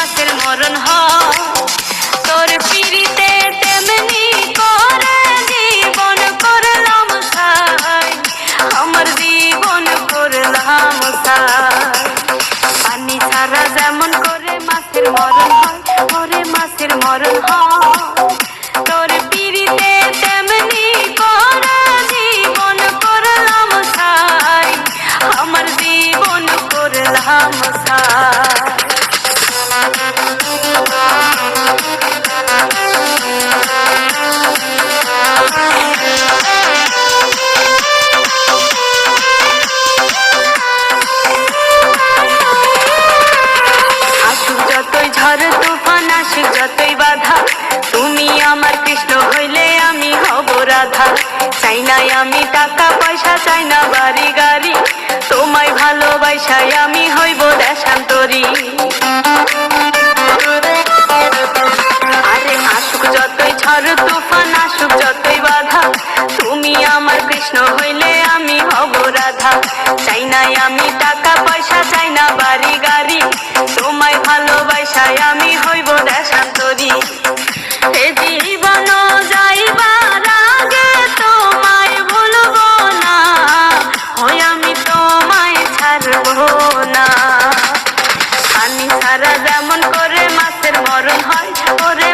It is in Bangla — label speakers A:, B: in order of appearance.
A: মাছের মরণ হয়। তোর পিড়িতে তেমনি করে জীবন করলাম সাই। আমার জীবন করলাম সাই। পানি ছাড়া যেমন করে মাছের মরণ হয় ওরে মাছের মরণ হয়। তোর পিড়িতে তেমনি করে জীবন করলাম সাই। আমার জীবন করলাম চাই নাই আমি টাকা পয়সা চাই না বাড়ি গাড়ি। তোমায় ভালোবাসাই আমি হইব দেশান্তরী। ছাড়া যেমন করে মাছের মরণ হয় করে